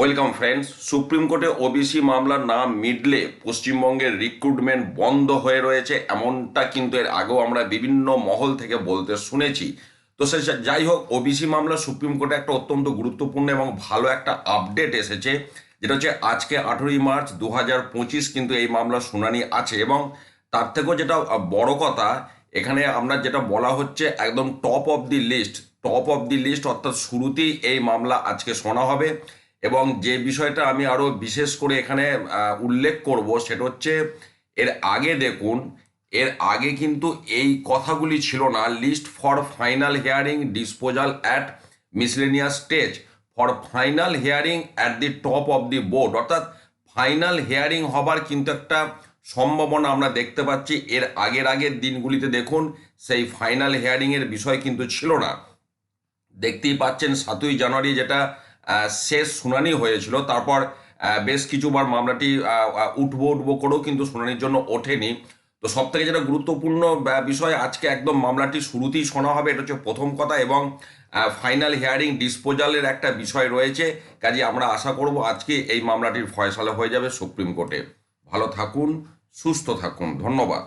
Welcome friends supreme কোর্টে OBC মামলার নাম মিডলে পশ্চিমবঙ্গের রিক্রুটমেন্ট বন্ধ হয়ে রয়েছে। এমনটা কিন্তু এর আগেও আমরা বিভিন্ন মহল থেকে বলতে শুনেছি। তো সে যাই হোক ওবিসি মামলা সুপ্রিম কোর্টে একটা অত্যন্ত গুরুত্বপূর্ণ এবং ভালো একটা আপডেট এসেছে। যেটা হচ্ছে, আজকে আঠেরোই মার্চ দু হাজার পঁচিশ কিন্তু এই মামলা শুনানি আছে এবং তার থেকেও যেটা বড় কথা, এখানে আমরা যেটা বলা হচ্ছে, একদম top of the list top of the list অর্থাৎ শুরুতেই এই মামলা আজকে শোনা হবে। এবং যে বিষয়টা আমি আরও বিশেষ করে এখানে উল্লেখ করব সেটা হচ্ছে, এর আগে দেখুন, এর আগে কিন্তু এই কথাগুলি ছিল না। List for final hearing disposal at miscellaneous stage for final hearing at the top of the board অর্থাৎ ফাইনাল হিয়ারিং হবার কিন্তু একটা সম্ভাবনা আমরা দেখতে পাচ্ছি। এর আগের আগের দিনগুলিতে দেখুন, সেই ফাইনাল হিয়ারিংয়ের বিষয় কিন্তু ছিল না। দেখতেই পাচ্ছেন সাতই জানুয়ারি যেটা শেষ শুনানি হয়েছিল। তারপর বেশ কিছুবার মামলাটি উঠবো উঠবো করেও কিন্তু শুনানির জন্য ওঠেনি। তো সব থেকে যেটা গুরুত্বপূর্ণ বিষয়, আজকে একদম মামলাটি শুরুতেই শোনা হবে, এটা হচ্ছে প্রথম কথা এবং ফাইনাল হিয়ারিং ডিসপোজালের একটা বিষয় রয়েছে। কাজে আমরা আশা করব আজকে এই মামলাটির ফয়সালা হয়ে যাবে সুপ্রিম কোর্টে। ভালো থাকুন, সুস্থ থাকুন। ধন্যবাদ।